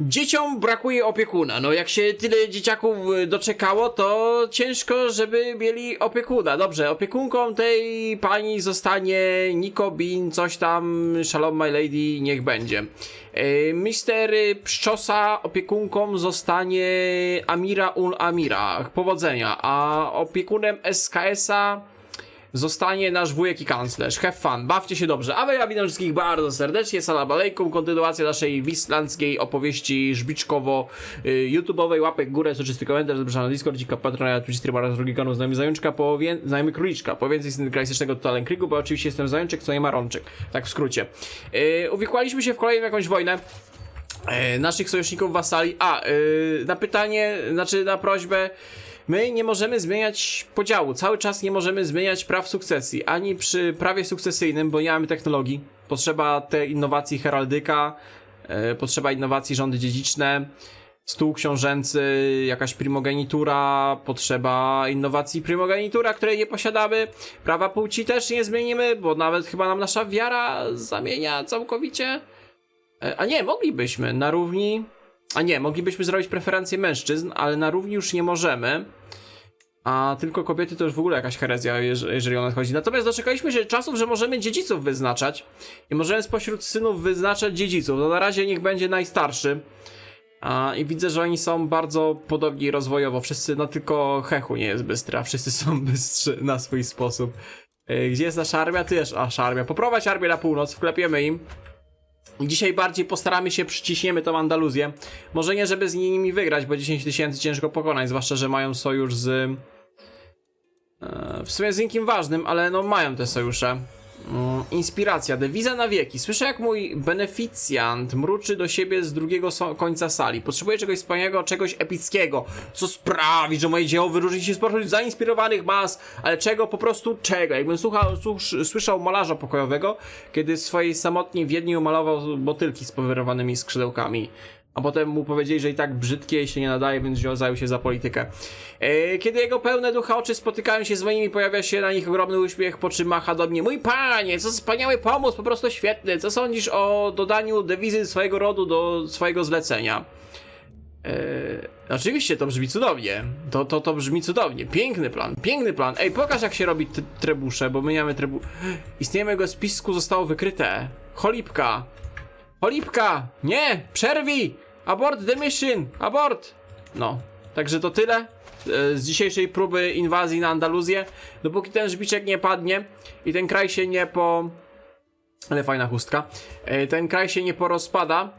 Dzieciom brakuje opiekuna. No jak się tyle dzieciaków y, doczekało, to ciężko, żeby mieli opiekuna. Dobrze, opiekunką tej pani zostanie Nico Bean, coś tam, Shalom My Lady, niech będzie. Y, Mister Pszczosa opiekunką zostanie Amira Ul Amira. Powodzenia. A opiekunem SKS-a zostanie nasz wujek i kanclerz. Have fun, bawcie się dobrze. A ja witam wszystkich bardzo serdecznie. Salam alejkum, kontynuacja naszej wislandzkiej opowieści żbiczkowo-youtubowej. Łapek w górę, soczysty komentarz, zapraszam na Discord, dzika patrona, Twitch stream oraz drugi kanał znajomych zajączka, po znajomy króliczka. Po więcej synchronicznego Total Krigu, bo oczywiście jestem zajączek, co nie ma rączek. Tak w skrócie. Yy, uwikłaliśmy się w kolejną jakąś wojnę. E, naszych sojuszników wasali. A, e, na pytanie, znaczy na prośbę, my nie możemy zmieniać podziału. Cały czas nie możemy zmieniać praw sukcesji. Ani przy prawie sukcesyjnym, bo nie mamy technologii. Potrzeba tej innowacji heraldyka, e, potrzeba innowacji rządy dziedziczne, stół książęcy, jakaś primogenitura, potrzeba innowacji primogenitura, której nie posiadamy. Prawa płci też nie zmienimy, bo nawet chyba nam nasza wiara zamienia całkowicie. E, A nie, moglibyśmy na równi. A nie, moglibyśmy zrobić preferencje mężczyzn, ale na równi już nie możemy. A tylko kobiety to już w ogóle jakaś herezja, jeż- jeżeli o nas chodzi. Natomiast doczekaliśmy się czasów, że możemy dziedziców wyznaczać. I możemy spośród synów wyznaczać dziedziców. No na razie niech będzie najstarszy. A, I widzę, że oni są bardzo podobni rozwojowo. Wszyscy, no tylko Hechu nie jest bystry, a wszyscy są bystrzy na swój sposób. E, Gdzie jest nasza armia? Ty też, a armia. Poprowadź armię na północ, wklepiemy im. Dzisiaj bardziej postaramy się, przyciśniemy tą Andaluzję. Może nie, żeby z nimi wygrać, bo 10 tysięcy ciężko pokonać, zwłaszcza, że mają sojusz z... e, W sumie z nikim ważnym, ale no mają te sojusze. Mm, Inspiracja, dewiza na wieki. Słyszę jak mój beneficjant mruczy do siebie z drugiego so- końca sali. Potrzebuję czegoś wspaniałego, czegoś epickiego, co sprawi, że moje dzieło wyróżni się spośród zainspirowanych mas, ale czego, po prostu czego. Jakbym słuchał, słuch- słyszał malarza pokojowego, kiedy w swojej samotnie Wiedni umalował motylki z powyrowanymi skrzydełkami. A potem mu powiedzieli, że i tak brzydkie się nie nadaje, więc zajął się za politykę. E, Kiedy jego pełne ducha oczy spotykają się z moimi, pojawia się na nich ogromny uśmiech, po czym macha do mnie. Mój panie, co wspaniały pomysł, po prostu świetny. Co sądzisz o dodaniu dewizy swojego rodu do swojego zlecenia? E, oczywiście to brzmi cudownie. To, to, to brzmi cudownie. Piękny plan, piękny plan. Ej, pokaż jak się robi trebusze, bo my nie mamy trebu... Istnienie mojego spisku zostało wykryte. Cholipka. Cholipka! Nie! Przerwij! Abort the mission! Abort! No, także to tyle e, z dzisiejszej próby inwazji na Andaluzję. Dopóki ten żbiczek nie padnie i ten kraj się nie po... Ale fajna chustka. E, Ten kraj się nie porozpada,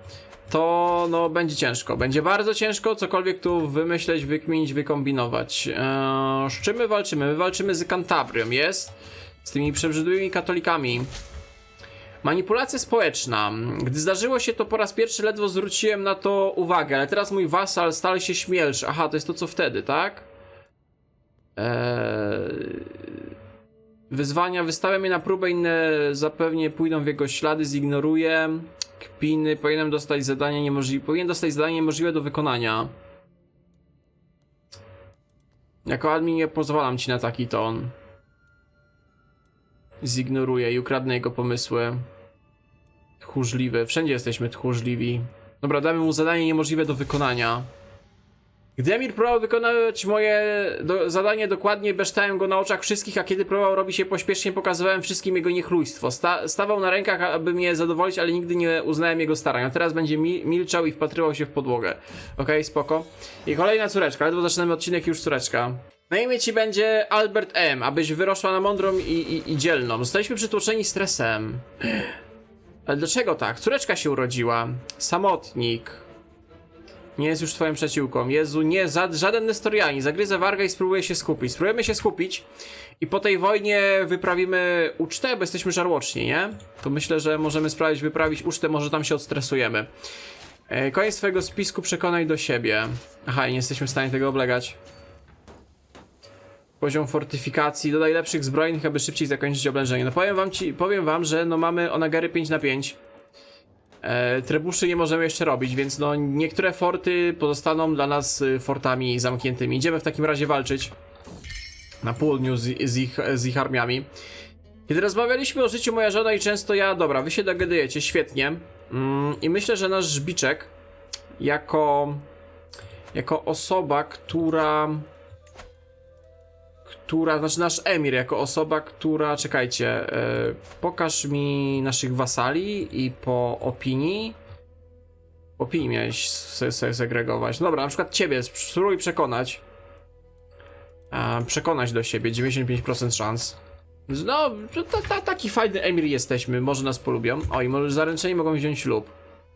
to no będzie ciężko. Będzie bardzo ciężko cokolwiek tu wymyśleć, wykminić, wykombinować. Eee, z czym my walczymy? My walczymy z Cantabrią, jest? Z tymi przebrzydłymi katolikami. Manipulacja społeczna. Gdy zdarzyło się to po raz pierwszy, ledwo zwróciłem na to uwagę, ale teraz mój wasal stale się śmielszy. Aha, to jest to co wtedy, tak? Eee... Wyzwania, wystawiam je na próbę, inne zapewnie pójdą w jego ślady, zignoruję. Kpiny, powinienem dostać zadanie niemożliwe. Powinien dostać zadanie niemożliwe do wykonania. Jako admin nie pozwalam ci na taki ton. Zignoruję i ukradnę jego pomysły. Tchórzliwy. Wszędzie jesteśmy tchórzliwi. Dobra, damy mu zadanie niemożliwe do wykonania. Gdy Emir próbował wykonać moje do, zadanie dokładnie, beształem go na oczach wszystkich, a kiedy próbował robić się pośpiesznie, pokazywałem wszystkim jego niechlujstwo. Sta, stawał na rękach, aby mnie zadowolić, ale nigdy nie uznałem jego starań. A teraz będzie mi, milczał i wpatrywał się w podłogę. Okej, spoko. I kolejna córeczka, ledwo zaczynamy odcinek, już córeczka. Na imię ci będzie Albert M., abyś wyrosła na mądrą i, i, i dzielną. Zostaliśmy przytłoczeni stresem. Ale dlaczego tak? Córeczka się urodziła. Samotnik. Nie jest już twoją przyjaciółką. Jezu, nie, za, żaden Nestorianin. Zagryzę wargę i spróbuję się skupić. Spróbujemy się skupić i po tej wojnie wyprawimy ucztę, bo jesteśmy żarłoczni, nie? To myślę, że możemy sprawić, wyprawić ucztę, może tam się odstresujemy. E, koniec swojego spisku przekonaj do siebie. Aha, nie jesteśmy w stanie tego oblegać. Poziom fortyfikacji, dodaj lepszych zbrojnych, aby szybciej zakończyć oblężenie. No powiem wam, ci, powiem wam że no mamy onagary 5 na 5 E, trebuszy nie możemy jeszcze robić, więc no niektóre forty pozostaną dla nas y, fortami zamkniętymi. Idziemy w takim razie walczyć na południu z, z, ich, z ich armiami. Kiedy rozmawialiśmy o życiu moja żona i często ja, dobra, wy się dogadujecie, świetnie. Mm, I myślę, że nasz żbiczek jako jako osoba, która która, znaczy nasz emir jako osoba, która, czekajcie, e, pokaż mi naszych wasali i po opinii opinii miałeś sobie se, segregować. Dobra, na przykład ciebie, spróbuj przekonać e, przekonać do siebie, 95% szans. No, taki fajny emir jesteśmy, może nas polubią. O, i może zaręczeni mogą wziąć ślub.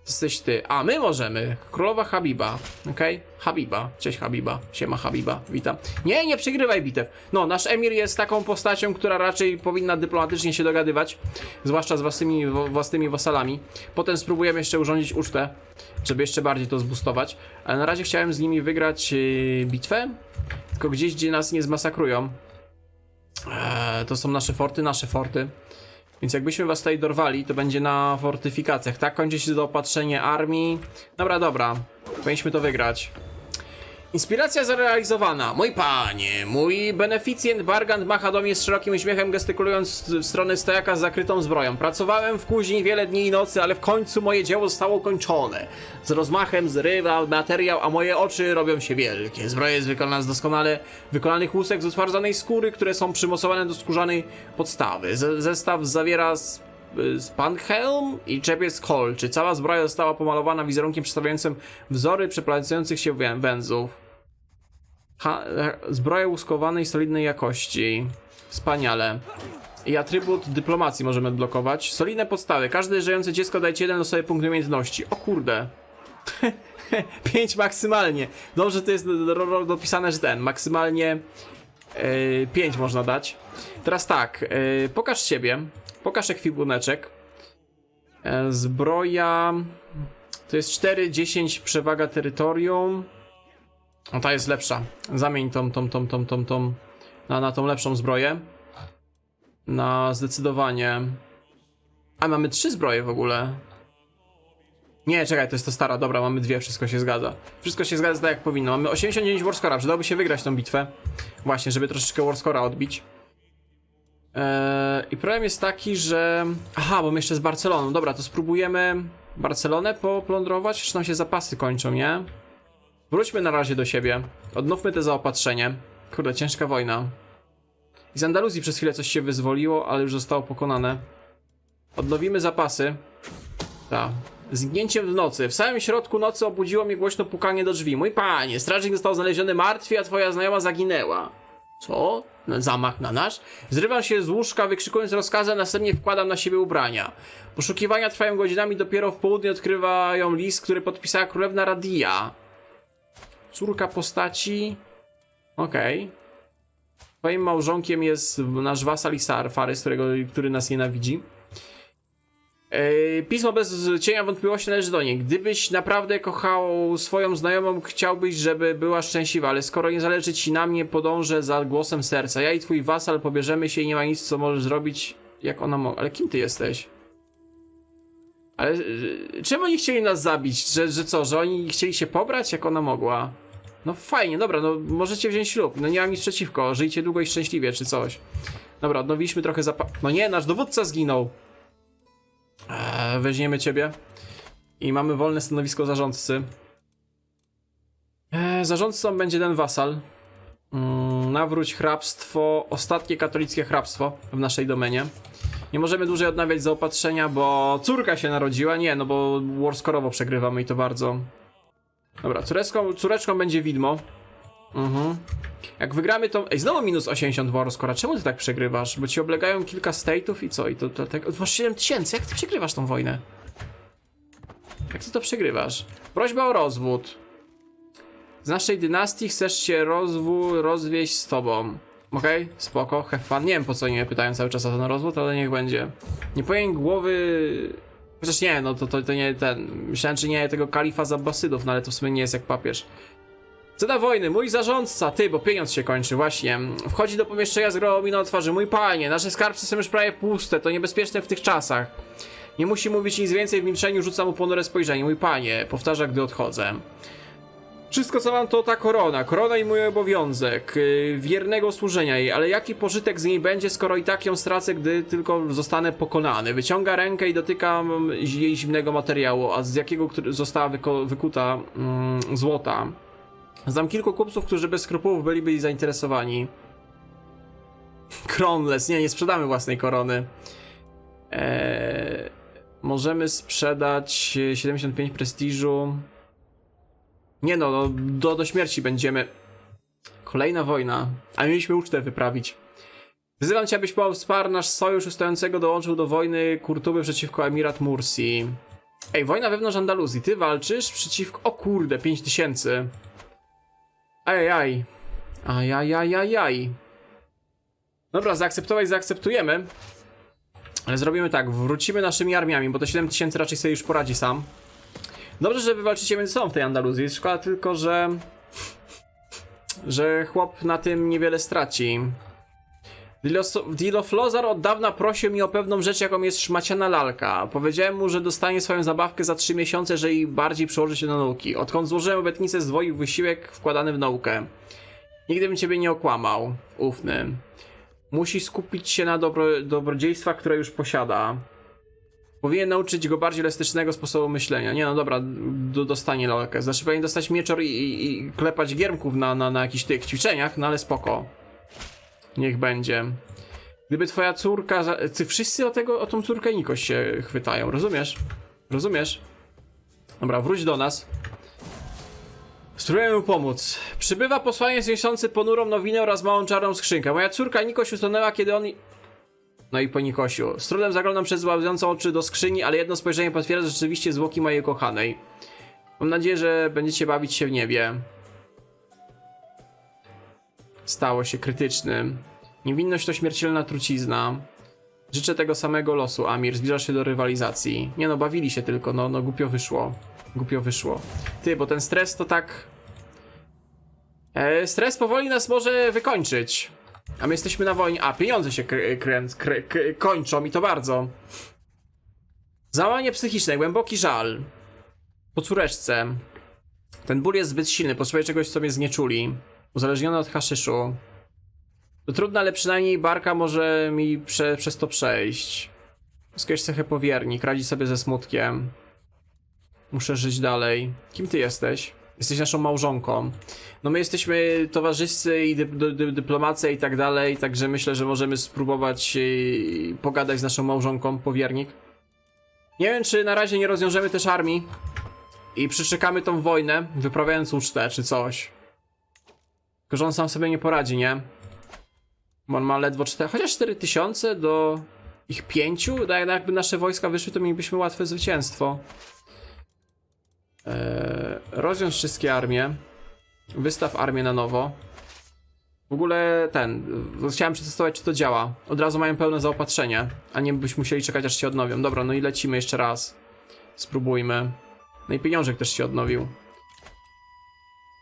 Jesteś ty. A, my możemy. Królowa Habiba. Okej? Habiba. Cześć Habiba. Siema Habiba. Witam. Nie, nie przegrywaj bitew. No, nasz emir jest taką postacią, która raczej powinna dyplomatycznie się dogadywać. Zwłaszcza z własnymi, własnymi wasalami. Potem spróbujemy jeszcze urządzić ucztę, żeby jeszcze bardziej to zbustować. Ale na razie chciałem z nimi wygrać yy, bitwę. Tylko gdzieś, gdzie nas nie zmasakrują. Eee, to są nasze forty, nasze forty. Więc jakbyśmy was tutaj dorwali, to będzie na fortyfikacjach, tak? Kończy się zaopatrzenie armii. Dobra, dobra. Powinniśmy to wygrać. Inspiracja zrealizowana. Mój panie, mój beneficjent Bargant macha do mnie z szerokim uśmiechem, gestykulując w stronę stojaka z zakrytą zbroją. Pracowałem w kuźni wiele dni i nocy, ale w końcu moje dzieło zostało ukończone. Z rozmachem zrywa materiał, a moje oczy robią się wielkie. Zbroja jest wykonana z doskonale wykonanych łusek z utwardzanej skóry, które są przymocowane do skórzanej podstawy. Z zestaw zawiera spanhelm i czepiec kolczy. Cała zbroja została pomalowana wizerunkiem przedstawiającym wzory przeplatujących się wę- węzłów. Ha, e, zbroja łuskowanej, solidnej jakości. Wspaniale. I atrybut dyplomacji możemy odblokować. Solidne podstawy. Każde żyjące dziecko dajcie jeden losowy punkt umiejętności. O kurde. 5 maksymalnie. Dobrze to jest do- do- do- dopisane, że ten. Maksymalnie 5 można dać. Teraz tak. e, pokaż siebie. Pokaż ekwipuneczek. E, Zbroja. To jest 4, 10 przewaga terytorium. O, ta jest lepsza. Zamień tą, tą, tą, tą, tą, tą na, na tą lepszą zbroję. Na zdecydowanie. A mamy trzy zbroje w ogóle. Nie, czekaj, to jest to stara. Dobra, mamy dwie, wszystko się zgadza. Wszystko się zgadza tak jak powinno. Mamy 89 Warscora, przydałoby się wygrać tą bitwę. Właśnie, żeby troszeczkę Warscora odbić. Eee, I problem jest taki, że... Aha, bo my jeszcze z Barceloną. Dobra, to spróbujemy Barcelonę poplądrować, czy nam się zapasy kończą, nie? Wróćmy na razie do siebie. Odnówmy te zaopatrzenie. Kurde, ciężka wojna. I z Andaluzji przez chwilę coś się wyzwoliło, ale już zostało pokonane. Odnowimy zapasy. Tak. Zgnięciem w nocy. W samym środku nocy obudziło mnie głośno pukanie do drzwi. Mój panie, strażnik został znaleziony martwy, a twoja znajoma zaginęła. Co? Zamach na nasz? Zrywam się z łóżka, wykrzykując rozkazy, a następnie wkładam na siebie ubrania. Poszukiwania trwają godzinami, dopiero w południe odkrywają list, który podpisała królewna Radia. Córka postaci. Okej. Twoim małżonkiem jest nasz wasal Isar, Farys, którego, który nas nienawidzi. Pismo bez cienia wątpliwości należy do niej. Gdybyś naprawdę kochał swoją znajomą, chciałbyś, żeby była szczęśliwa, ale skoro nie zależy ci na mnie, podążę za głosem serca. Ja i twój wasal pobierzemy się i nie ma nic, co możesz zrobić, jak ona mogła. Ale kim ty jesteś? Ale yy, czemu oni chcieli nas zabić? Że, że co, że oni chcieli się pobrać, jak ona mogła? No fajnie, dobra, no możecie wziąć ślub. No nie mam nic przeciwko, żyjcie długo i szczęśliwie, czy coś. Dobra, odnowiliśmy trochę zapa... No nie, nasz dowódca zginął. Eee, weźmiemy ciebie. I mamy wolne stanowisko zarządcy. Eee, zarządcą będzie ten wasal. Mm, nawróć hrabstwo, ostatnie katolickie hrabstwo w naszej domenie. Nie możemy dłużej odnawiać zaopatrzenia, bo córka się narodziła. Nie, no bo warscorowo przegrywamy i to bardzo. Dobra, córeczką, córeczką będzie widmo. Mhm. Jak wygramy to... Ej, znowu minus 80 warscora. Czemu ty tak przegrywasz? Bo ci oblegają kilka state'ów i co? I to dlatego... Masz 7 tysięcy, jak ty przegrywasz tą wojnę? Jak ty to przegrywasz? Prośba o rozwód. Z naszej dynastii chcesz się rozwój rozwieść z tobą. Okej, spoko, have fun. Nie wiem po co mnie pytają cały czas o ten rozwód, ale niech będzie. Nie powiem głowy... Chociaż nie, no to, to, to nie ten... Myślałem, czy nie tego kalifa z Abbasydów, no ale to w sumie nie jest jak papież. Cena wojny, mój zarządca, ty, bo pieniądz się kończy, właśnie. Wchodzi do pomieszczenia z grą na twarzy. Mój panie, nasze skarbce są już prawie puste, to niebezpieczne w tych czasach. Nie musi mówić nic więcej, w milczeniu rzuca mu ponure spojrzenie. Mój panie, powtarza, gdy odchodzę. Wszystko co mam to ta korona. Korona i mój obowiązek yy, wiernego służenia jej, ale jaki pożytek z niej będzie, skoro i tak ją stracę, gdy tylko zostanę pokonany? Wyciąga rękę i dotykam jej zimnego materiału, a z jakiego została wykuta mm, złota. Znam kilku kupców, którzy bez skrupułów byliby zainteresowani. Kronless, nie, nie sprzedamy własnej korony. Eee, możemy sprzedać e, 75 prestiżu. Nie no, no do, do śmierci będziemy. Kolejna wojna. A mieliśmy ucztę wyprawić. Wzywam cię, abyś wsparł nasz sojusz ustającego dołączył do wojny Kurtuby przeciwko Emirat Mursi. Ej, wojna wewnątrz Andaluzji. Ty walczysz przeciwko... O kurde, 5000. Ajajaj. Ajajajajaj. Dobra, zaakceptować zaakceptujemy. Ale zrobimy tak, wrócimy naszymi armiami, bo to 7000 raczej sobie już poradzi sam. Dobrze, że wy walczycie między sobą w tej Andaluzji. Szkoda tylko, że... że chłop na tym niewiele straci. Dilos- Diloflozar od dawna prosił mi o pewną rzecz, jaką jest szmaciana lalka. Powiedziałem mu, że dostanie swoją zabawkę za 3 miesiące, że i bardziej przełoży się do nauki. Odkąd złożyłem obietnicę, zdwoił wysiłek wkładany w naukę. Nigdy bym ciebie nie okłamał. Ufny. Musi skupić się na dobro, dobrodziejstwach, które już posiada. Powinien nauczyć go bardziej elastycznego sposobu myślenia. Nie no dobra, do, dostanie lalkę. Znaczy powinien dostać mieczor i, i, i klepać giermków na, na, na jakichś tych ćwiczeniach, no ale spoko. Niech będzie. Gdyby twoja córka... Ty wszyscy o tego, o tą córkę Nikoś się chwytają, rozumiesz? Rozumiesz? Dobra, wróć do nas. Spróbujemy pomóc. Przybywa posłaniec niosący ponurą nowinę oraz małą czarną skrzynkę. Moja córka Nikoś utonęła, kiedy on... No i po Nikosiu. Z trudem zaglądam przez łabzące oczy do skrzyni, ale jedno spojrzenie potwierdza rzeczywiście zwłoki mojej kochanej. Mam nadzieję, że będziecie bawić się w niebie. Stało się krytycznym. Niewinność to śmiertelna trucizna. Życzę tego samego losu, Amir. Zbliżasz się do rywalizacji. Nie no, bawili się tylko, no, no głupio wyszło. Głupio wyszło. Ty, bo ten stres to tak... E, stres powoli nas może wykończyć. A my jesteśmy na wojnie. A, pieniądze się kończą i to bardzo. Załamanie psychiczne, głęboki żal. Po córeczce. Ten ból jest zbyt silny, potrzebuję czegoś, co mnie znieczuli. Uzależniony od haszyszu. To trudne, ale przynajmniej barka może mi prze, przez to przejść. Skieś cechę powiernik, radzi sobie ze smutkiem. Muszę żyć dalej. Kim ty jesteś? Jesteś naszą małżonką. No my jesteśmy towarzyscy i dy, dy, dy, dyplomacy i tak dalej, także myślę, że możemy spróbować yy, pogadać z naszą małżonką, powiernik. Nie wiem, czy na razie nie rozwiążemy też armii i przeczekamy tą wojnę, wyprawiając ucztę czy coś. Tylko, że on sam sobie nie poradzi, nie? Bo on ma ledwo 4, chociaż 4000 do ich pięciu. No, jakby nasze wojska wyszły, to mielibyśmy łatwe zwycięstwo. Eee, rozwiąż wszystkie armie. Wystaw armię na nowo. W ogóle ten. Chciałem przetestować, czy to działa. Od razu mają pełne zaopatrzenie, a nie byśmy musieli czekać, aż się odnowią. Dobra, no i lecimy jeszcze raz. Spróbujmy. No i pieniążek też się odnowił.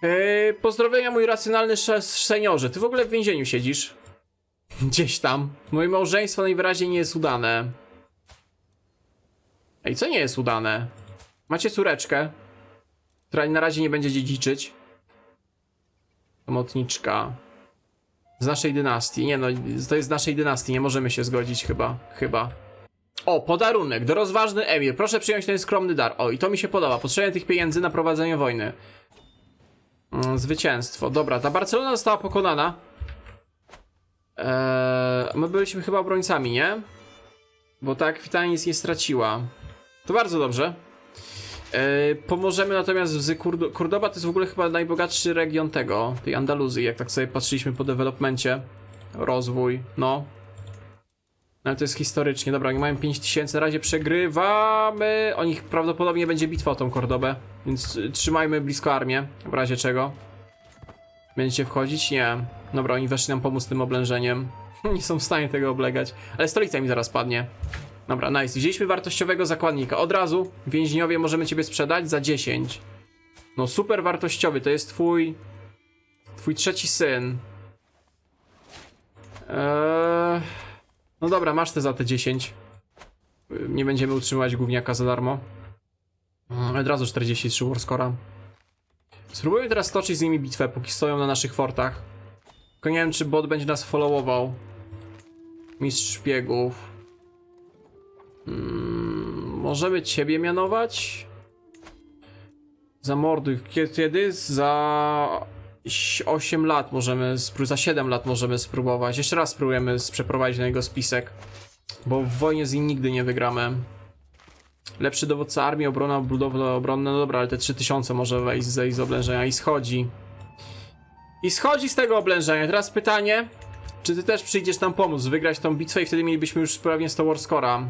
Eee, pozdrowienia, mój racjonalny seniorze. Ty w ogóle w więzieniu siedzisz. Gdzieś tam. Moje małżeństwo najwyraźniej nie jest udane. Ej, co nie jest udane? Macie córeczkę, która na razie nie będzie dziedziczyć. Pomocniczka. Z naszej dynastii. Nie no, to jest z naszej dynastii, nie możemy się zgodzić chyba. Chyba. O, podarunek. Do rozważny Emir. Proszę przyjąć ten skromny dar. O, i to mi się podoba. Potrzebuję tych pieniędzy na prowadzenie wojny. Mm, zwycięstwo. Dobra, ta Barcelona została pokonana. Eee, my byliśmy chyba obrońcami, nie? Bo ta Akwitania nic nie straciła. To bardzo dobrze. Eee, pomożemy natomiast z Kurdo Kurdoba to jest w ogóle chyba najbogatszy region tego, tej Andaluzji, jak tak sobie patrzyliśmy po developmencie. Rozwój. No, Ale to jest historycznie. Dobra, oni mają 5000, na razie przegrywamy. O nich prawdopodobnie będzie bitwa o tą Kordobę, więc trzymajmy blisko armię, w razie czego. Będziecie wchodzić? Nie. Dobra, oni weszli nam pomóc tym oblężeniem. Nie są w stanie tego oblegać. Ale stolica mi zaraz padnie. Dobra, nice. Wzięliśmy wartościowego zakładnika. Od razu, więźniowie, możemy ciebie sprzedać za 10. No super wartościowy, to jest twój... Twój trzeci syn. Eee... No dobra, masz te za te 10. Y, Nie będziemy utrzymywać gówniaka za darmo. Mm, Od razu 43 warscora. Spróbujmy teraz toczyć z nimi bitwę, póki stoją na naszych fortach. Tylko nie wiem, czy bot będzie nas followował. Mistrz szpiegów. Mm, możemy ciebie mianować? Zamorduj. Kie- Kiedy? Za 8 lat możemy, za 7 lat możemy spróbować. Jeszcze raz spróbujemy przeprowadzić na niego spisek. Bo w wojnie z nim nigdy nie wygramy. Lepszy dowódca armii, obrona, budowle obronne. No dobra, ale te 3000 może wejść zejść z oblężenia i schodzi. I schodzi z tego oblężenia. Teraz pytanie, czy ty też przyjdziesz nam pomóc wygrać tą bitwę i wtedy mielibyśmy już pewnie 100 Warscora.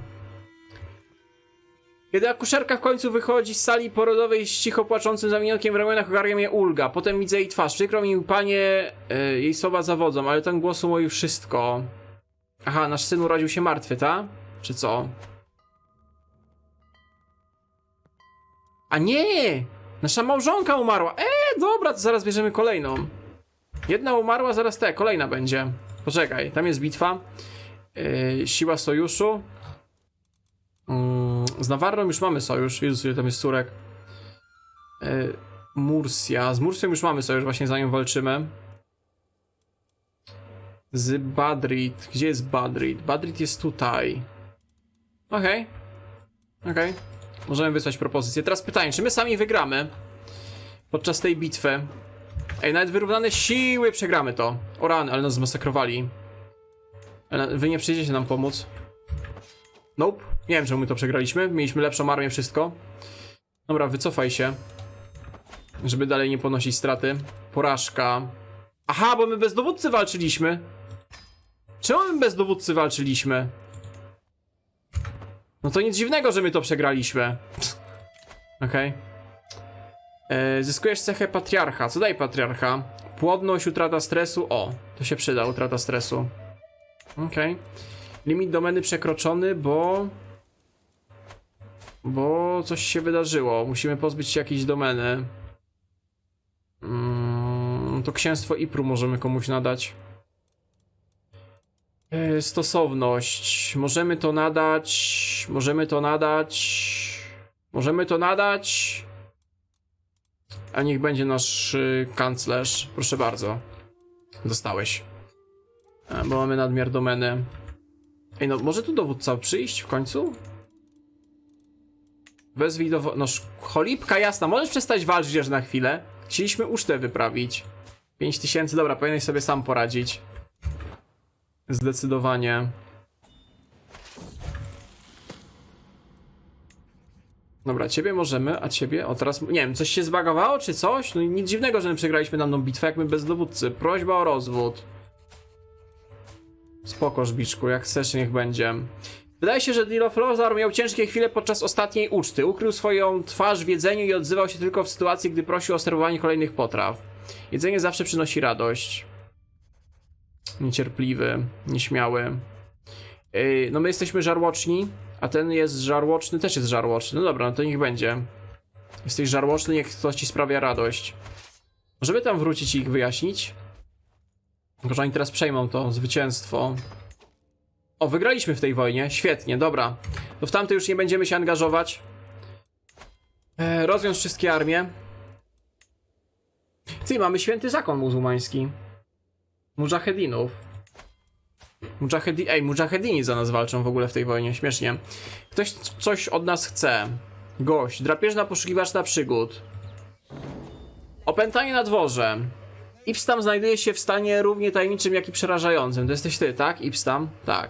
Kiedy akuszerka w końcu wychodzi z sali porodowej z cicho płaczącym zawiniotkiem w ramionach ogarnia mnie ulga. Potem widzę jej twarz. Przykro mi, panie, e, jej słowa zawodzą, ale ten głos mówi wszystko. Aha, nasz syn urodził się martwy, ta? Czy co? A nie! Nasza małżonka umarła. Eee, dobra, to zaraz bierzemy kolejną. Jedna umarła, zaraz te, kolejna będzie. Poczekaj, tam jest bitwa. Yy, siła sojuszu. Mm, z Nawarrą już mamy sojusz. Jezus, ile tam jest córek. Yy, Mursja. Z Mursją już mamy sojusz, właśnie za nią walczymy. Z Badrit. Gdzie jest Badrit? Badrit jest tutaj. Okej. Okej. Możemy wysłać propozycję. Teraz pytanie, czy my sami wygramy podczas tej bitwy? Ej, nawet wyrównane siły przegramy to. O rany, ale nas zmasakrowali. Wy nie przyjdziecie nam pomóc. Nope. Nie wiem, czemu my to przegraliśmy. Mieliśmy lepszą armię, wszystko. Dobra, wycofaj się. Żeby dalej nie ponosić straty. Porażka. Aha, bo my bez dowódcy walczyliśmy. Czemu my bez dowódcy walczyliśmy? No to nic dziwnego, że my to przegraliśmy. Okej. E, Zyskujesz cechę patriarcha. Co daje patriarcha? Płodność, utrata stresu. O, to się przyda, utrata stresu. Okej. Limit domeny przekroczony, bo... Bo coś się wydarzyło. Musimy pozbyć się jakiejś domeny. Mm, to księstwo Ipru możemy komuś nadać. E, Stosowność. Możemy to nadać. Możemy to nadać. Możemy to nadać. A niech będzie nasz y, kanclerz. Proszę bardzo. Dostałeś. E, Bo mamy nadmiar domeny. Ej, no może tu dowódca przyjść w końcu? Wezwij do... No, cholipka jasna, możesz przestać walczyć aż na chwilę? Chcieliśmy ucztę wyprawić. 5000, dobra, powinieneś sobie sam poradzić. Zdecydowanie. Dobra, ciebie możemy, a ciebie? O teraz, nie wiem, coś się zbagowało czy coś? No nic dziwnego, że my przegraliśmy daną bitwę, jak my bez dowódcy. Prośba o rozwód. Spoko, Żbiczku, jak chcesz, niech będzie. Wydaje się, że Diloflozar miał ciężkie chwile podczas ostatniej uczty. Ukrył swoją twarz w jedzeniu i odzywał się tylko w sytuacji, gdy prosił o serwowanie kolejnych potraw. Jedzenie zawsze przynosi radość. Niecierpliwy, nieśmiały. Yy, no my jesteśmy żarłoczni, a ten jest żarłoczny, też jest żarłoczny. No dobra, no to niech będzie. Jesteś żarłoczny, niech coś ci sprawia radość. Możemy tam wrócić i ich wyjaśnić? Tylko, że oni teraz przejmą to zwycięstwo. O, wygraliśmy w tej wojnie. Świetnie, dobra. To w tamtej już nie będziemy się angażować. E, rozwiąż wszystkie armie. Ty, mamy święty zakon muzułmański. Mujahedinów. Mujahedi... Ej, mujahedini za nas walczą w ogóle w tej wojnie, śmiesznie. Ktoś coś od nas chce. Gość, drapieżna poszukiwaczna przygód. Opętanie na dworze. Ipstam znajduje się w stanie równie tajemniczym, jak i przerażającym. To jesteś ty, tak? Ipstam? Tak.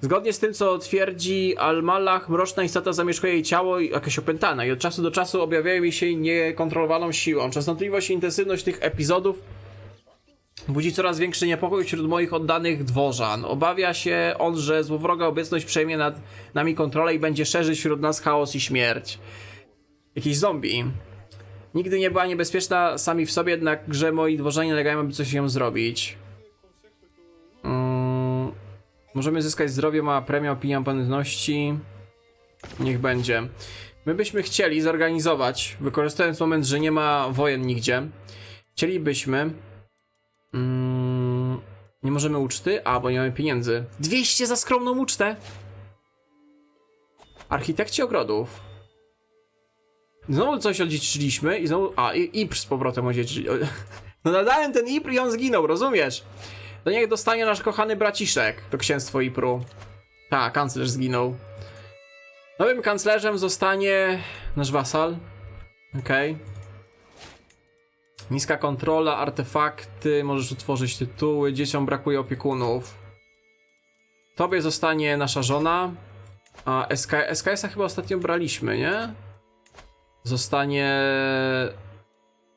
Zgodnie z tym, co twierdzi Al-Malach, mroczna istota zamieszkuje jej ciało jakaś opętana i od czasu do czasu objawiają jej się niekontrolowaną siłą. Częstotliwość i intensywność tych epizodów budzi coraz większy niepokój wśród moich oddanych dworzan. Obawia się on, że złowroga obecność przejmie nad nami kontrolę i będzie szerzyć wśród nas chaos i śmierć. Jakiś zombie. Nigdy nie była niebezpieczna sami w sobie, jednakże moi dworzanie nalegają, aby coś nią zrobić. Mm, możemy zyskać zdrowie, mała premia, opinia pamiętności. Niech będzie. My byśmy chcieli zorganizować, wykorzystując moment, że nie ma wojen nigdzie, chcielibyśmy... Mm, nie możemy uczty? A, bo nie mamy pieniędzy. 200 za skromną ucztę! Architekci ogrodów. Znowu coś odziedziczyliśmy i znowu... A, i Ipr z powrotem odziedziczyliśmy. No nadałem ten Ipr i on zginął, rozumiesz? To niech dostanie nasz kochany braciszek, to księstwo Ipru. Tak, kanclerz zginął. Nowym kanclerzem zostanie nasz wasal. Okej. Niska kontrola, artefakty, możesz utworzyć tytuły, dzieciom brakuje opiekunów. Tobie zostanie nasza żona. A SK, SKS-a chyba ostatnio braliśmy, nie? Zostanie.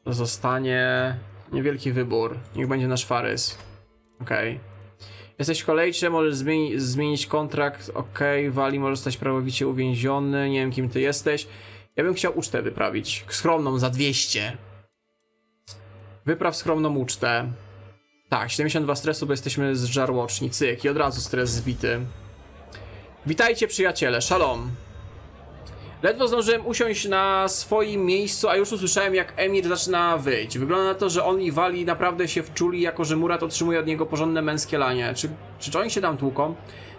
Zostanie. Niewielki wybór. Niech będzie nasz Farys. Okej. Jesteś w kolejce, możesz zmieni zmienić kontrakt. Okej, Wali może zostać prawowicie uwięziony. Nie wiem, kim ty jesteś. Ja bym chciał ucztę wyprawić. Skromną za 200. Wypraw skromną ucztę. Tak, 72 stresu, bo jesteśmy z żarłoczni. Cyk, i od razu stres zbity. Witajcie przyjaciele, szalom. Ledwo zdążyłem usiąść na swoim miejscu, a już usłyszałem jak Emir zaczyna wyjść. Wygląda na to, że on i Wali naprawdę się wczuli, jako że Murat otrzymuje od niego porządne męskie lanie. Czy, czy oni się tam tłuką?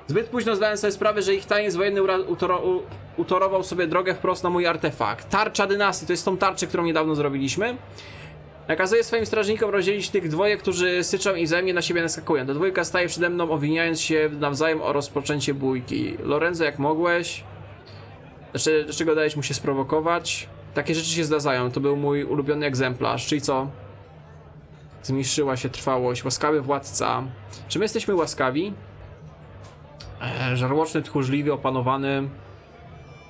Zbyt późno zdałem sobie sprawę, że ich taniec wojenny utoro, utorował sobie drogę wprost na mój artefakt. Tarcza dynastii, to jest tą tarczę, którą niedawno zrobiliśmy. Nakazuję swoim strażnikom rozdzielić tych dwoje, którzy syczą i wzajemnie na siebie naskakują. Ta dwójka staje przede mną, owiniając się nawzajem o rozpoczęcie bójki. Lorenzo, jak mogłeś? Znaczy, dlaczego dałeś mu się sprowokować? Takie rzeczy się zdarzają, to był mój ulubiony egzemplarz, czyli co? Zmniejszyła się trwałość, łaskawy władca. Czy my jesteśmy łaskawi? Eee, żarłoczny, tchórzliwy, opanowany,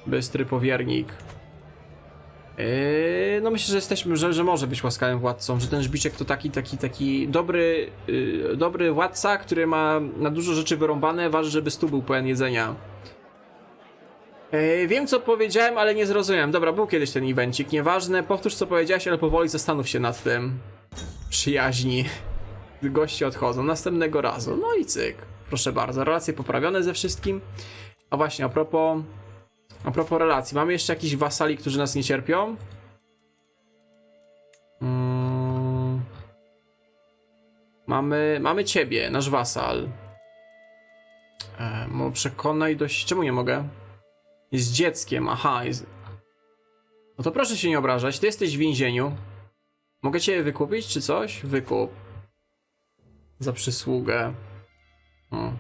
bystry powiernik. Yy, no myślę, że jesteśmy, że, że może być łaskawym władcą, że ten Żbiczek to taki, taki, taki dobry, yy, dobry władca, który ma na dużo rzeczy wyrąbane, waży, żeby stół był pełen jedzenia. Yy, wiem co powiedziałem, ale nie zrozumiałem. Dobra, był kiedyś ten evencik, nieważne, powtórz co powiedziałeś, ale powoli zastanów się nad tym. Przyjaźni. Goście odchodzą następnego razu. No i cyk. Proszę bardzo, relacje poprawione ze wszystkim. A właśnie, a propos... A propos relacji, mamy jeszcze jakichś wasali, którzy nas nie cierpią? Mm. Mamy, mamy ciebie, nasz wasal. E, przekonaj dość... Czemu nie mogę? Jest dzieckiem, aha, jest... No to proszę się nie obrażać, ty jesteś w więzieniu. Mogę cię wykupić, czy coś? Wykup. Za przysługę. Hmm.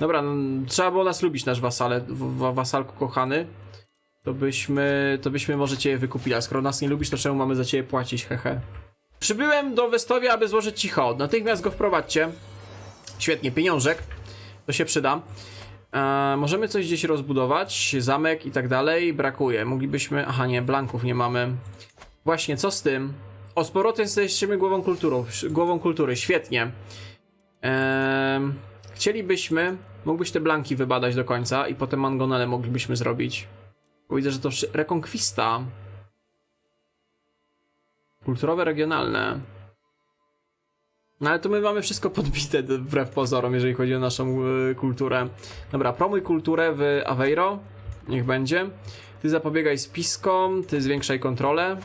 Dobra, no, trzeba było nas lubić, nasz wasale, w- wasalku kochany. To byśmy, to byśmy może cię wykupili, a skoro nas nie lubisz, to czemu mamy za ciebie płacić, hehe. Przybyłem do Westowia, aby złożyć ci hołd. Natychmiast go wprowadźcie. Świetnie, pieniążek. To się przyda. E, możemy coś gdzieś rozbudować, zamek i tak dalej. Brakuje. Moglibyśmy... Aha, nie, blanków nie mamy. Właśnie, co z tym? O, z jesteśmy głową, kulturą, głową kultury. Świetnie. Ehm, chcielibyśmy... Mógłbyś te blanki wybadać do końca i potem mangonele moglibyśmy zrobić. Bo Widzę, że to rekonkwista. Kulturowe, regionalne. No ale to my mamy wszystko podbite wbrew pozorom, jeżeli chodzi o naszą y, kulturę. Dobra, promuj kulturę w Aveiro. Niech będzie. Ty zapobiegaj spiskom, ty zwiększaj kontrolę.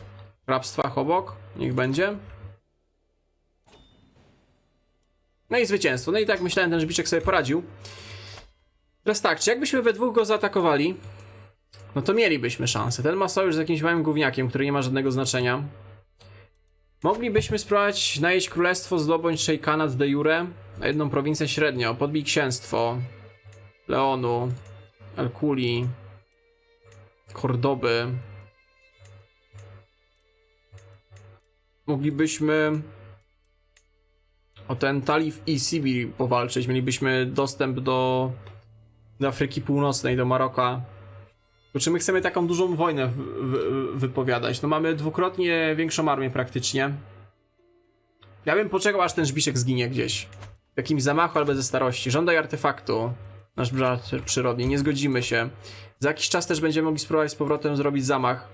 Rabstwach obok. Niech będzie. No i zwycięstwo. No i tak myślałem, ten żbiczek sobie poradził. Teraz tak, czy jakbyśmy we dwóch go zaatakowali, no to mielibyśmy szansę. Ten ma sojusz z jakimś małym gówniakiem, który nie ma żadnego znaczenia. Moglibyśmy spróbować najeść królestwo, zdobądź szejkanat de jure, a jedną prowincję średnio, podbij księstwo, Leonu, Alkuli, Kordoby. Moglibyśmy o ten Talif i Sibir powalczyć. Mielibyśmy dostęp do, do Afryki Północnej, do Maroka. To czy my chcemy taką dużą wojnę w, w, wypowiadać? No mamy dwukrotnie większą armię praktycznie. Ja bym poczekał, aż ten żbiszek zginie gdzieś. W jakimś zamachu albo ze starości. Żądaj artefaktu. Nasz brat przyrodni. Nie zgodzimy się. Za jakiś czas też będziemy mogli spróbować z powrotem zrobić zamach.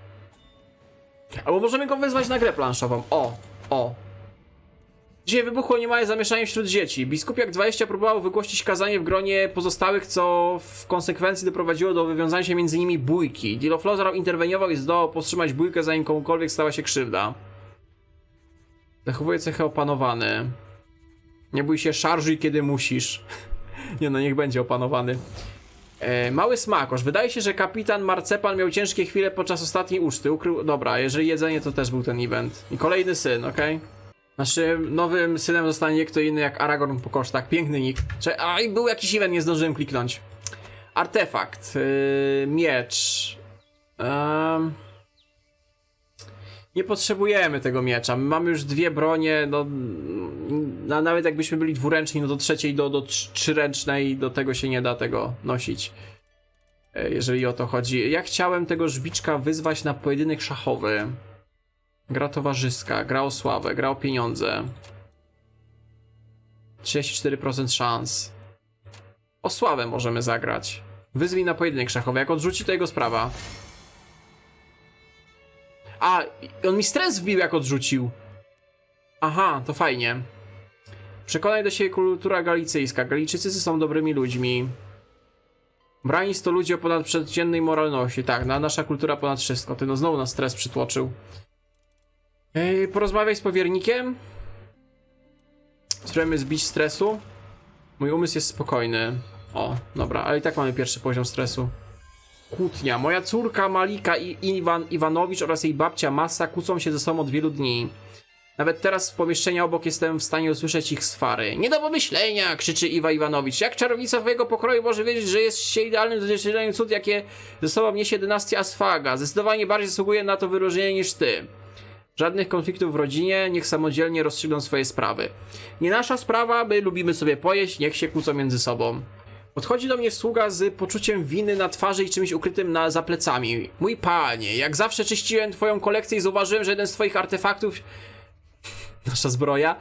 Albo możemy go wezwać na grę planszową. O, o. Dzisiaj wybuchło niemałe zamieszanie wśród dzieci. Biskup jak 20 próbował wygłosić kazanie w gronie pozostałych, co w konsekwencji doprowadziło do wywiązania się między nimi bójki. Diloflozar interweniował i zdołał powstrzymać bójkę, zanim komukolwiek stała się krzywda. Zachowuje cechę opanowany. Nie bój się, szarżuj kiedy musisz. Nie no, niech będzie opanowany. E, mały smakosz. Wydaje się, że kapitan Marcepan miał ciężkie chwile podczas ostatniej uczty. Ukrył... Dobra, jeżeli jedzenie, to też był ten event. I kolejny syn, okej? Naszym nowym synem zostanie nie kto inny jak Aragorn po kosztach. Piękny nick. Cze- A i był jakiś event, nie zdążyłem kliknąć. Artefakt. Yy, miecz. Em, nie potrzebujemy tego miecza. My mamy już dwie bronie, no, no nawet jakbyśmy byli dwuręczni, no do trzeciej, do, do trz- trzyręcznej, do tego się nie da tego nosić. E, Jeżeli o to chodzi. Ja chciałem tego żbiczka wyzwać na pojedynek szachowy. Gra towarzyska, gra o sławę, gra o pieniądze. 34% szans. O sławę możemy zagrać. Wyzwij na pojedynek szachowy. Jak odrzuci, to jego sprawa. A, on mi stres wbił, jak odrzucił. Aha, to fajnie. Przekonaj do siebie kultura galicyjska. Galijczycy są dobrymi ludźmi. Branis to ludzie o ponadprzeciętnej moralności. Tak, na, nasza kultura ponad wszystko. Ty no znowu nas stres przytłoczył. Porozmawiaj z powiernikiem. Spróbujemy zbić stresu. Mój umysł jest spokojny. O, dobra, ale i tak mamy pierwszy poziom stresu. Kłótnia. Moja córka Malika i Iwan Iwanowicz oraz jej babcia Masa kłócą się ze sobą od wielu dni. Nawet teraz z pomieszczenia obok jestem w stanie usłyszeć ich swary. Nie do pomyślenia! krzyczy Iwa Iwanowicz. Jak czarownica twojego pokroju może wiedzieć, że jest się idealnym doświadczeniem cud, jakie ze sobą niesie dynastia Asfaga? Zdecydowanie bardziej zasługuje na to wyróżnienie niż ty. Żadnych konfliktów w rodzinie, niech samodzielnie rozstrzygną swoje sprawy. Nie nasza sprawa, my lubimy sobie pojeść, niech się kłócą między sobą. Podchodzi do mnie sługa z poczuciem winy na twarzy i czymś ukrytym na, za plecami. Mój panie, jak zawsze czyściłem twoją kolekcję i zauważyłem, że jeden z twoich artefaktów, nasza zbroja,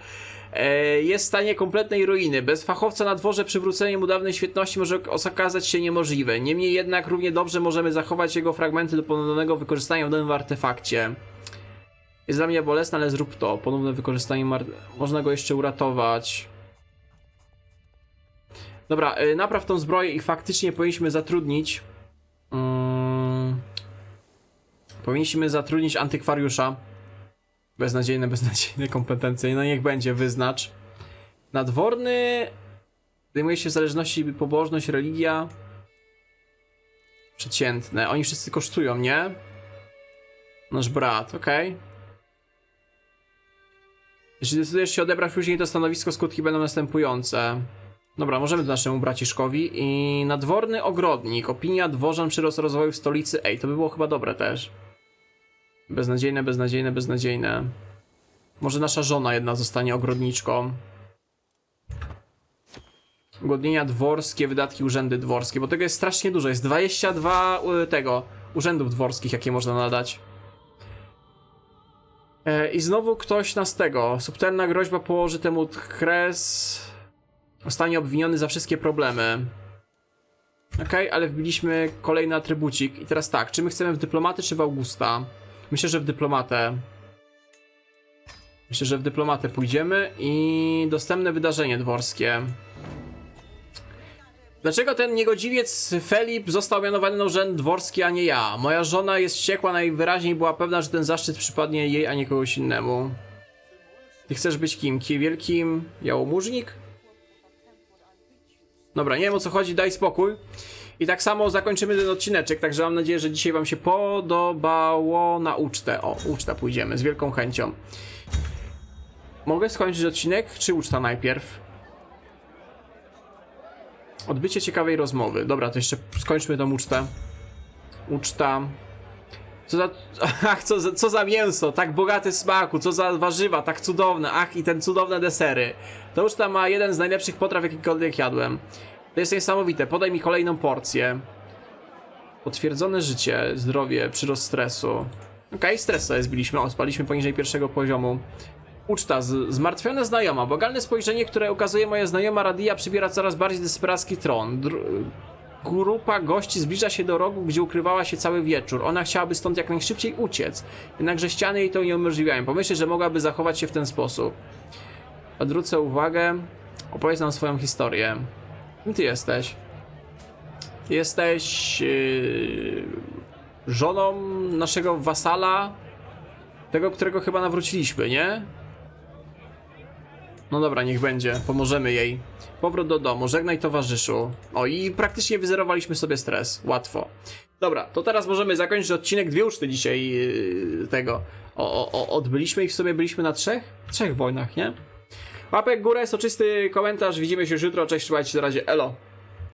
e, jest w stanie kompletnej ruiny. Bez fachowca na dworze przywrócenie mu dawnej świetności może okazać się niemożliwe. Niemniej jednak równie dobrze możemy zachować jego fragmenty do ponownego wykorzystania w nowym artefakcie. Jest dla mnie bolesne, ale zrób to. Ponowne wykorzystanie można go jeszcze uratować. Dobra, y, napraw tą zbroję i faktycznie powinniśmy zatrudnić. Mm, powinniśmy zatrudnić antykwariusza. Beznadziejne, beznadziejne kompetencje. No niech będzie, wyznacz. Nadworny. Zajmuje się w zależności pobożność, religia. Przeciętne. Oni wszyscy kosztują, nie? Nasz brat, okej. Jeśli decydujesz się odebrać później to stanowisko, skutki będą następujące. Dobra, możemy to naszemu braciszkowi. I nadworny ogrodnik. Opinia dworzan przyrost rozwoju w stolicy. Ej, to by było chyba dobre też. Beznadziejne, beznadziejne, beznadziejne. Może nasza żona jedna zostanie ogrodniczką. Ugodnienia dworskie, wydatki urzędy dworskie, bo tego jest strasznie dużo. Jest 22 y, tego urzędów dworskich, jakie można nadać. E, I znowu ktoś nas tego. Subtelna groźba położy temu kres. Zostanie obwiniony za wszystkie problemy. Okej, ale wbiliśmy kolejny atrybucik. I teraz tak, czy my chcemy w dyplomatę, czy w Augusta? Myślę, że w dyplomatę. Myślę, że w dyplomatę pójdziemy i dostępne wydarzenie dworskie. Dlaczego ten niegodziwiec Felip został mianowany na urzęd dworski, a nie ja? Moja żona jest wściekła, najwyraźniej była pewna, że ten zaszczyt przypadnie jej, a nie kogoś innemu. Ty chcesz być kim? Kim wielkim jałmużnik? Dobra, nie wiem o co chodzi, daj spokój. I tak samo zakończymy ten odcineczek, także mam nadzieję, że dzisiaj wam się podobało na ucztę. O, uczta pójdziemy, z wielką chęcią. Mogę skończyć odcinek, czy uczta najpierw? Odbycie ciekawej rozmowy. Dobra, to jeszcze skończmy tą ucztę. Uczta. Co za. Ach, co za, co za mięso, tak bogate smaku, co za warzywa, tak cudowne. Ach, i ten cudowne desery. Ta uczta ma jeden z najlepszych potraw, jakikolwiek jadłem. To jest niesamowite. Podaj mi kolejną porcję. Potwierdzone życie, zdrowie, przyrost stresu. Okej, stres sobie zbiliśmy. O, spaliśmy poniżej pierwszego poziomu. Uczta, z, zmartwiona znajoma. Bogalne spojrzenie, które ukazuje moja znajoma Radia, przybiera coraz bardziej desperacki tron. Dr grupa gości zbliża się do rogu, gdzie ukrywała się cały wieczór. Ona chciałaby stąd jak najszybciej uciec. Jednakże ściany jej to nie umożliwiają. Pomyślę, że mogłaby zachować się w ten sposób. Odwrócę uwagę. Opowiedz nam swoją historię. Kim ty jesteś? Jesteś... Yy, żoną naszego wasala. Tego, którego chyba nawróciliśmy, nie? No dobra, niech będzie. Pomożemy jej. Powrót do domu, żegnaj towarzyszu. O i praktycznie wyzerowaliśmy sobie stres. Łatwo. Dobra, to teraz możemy zakończyć odcinek. Dwie uczty dzisiaj yy, tego o, o, o, odbyliśmy i w sumie byliśmy na trzech? Trzech wojnach, nie? Łapek górę, soczysty komentarz. Widzimy się już jutro. Cześć, trzymajcie się na razie. Elo.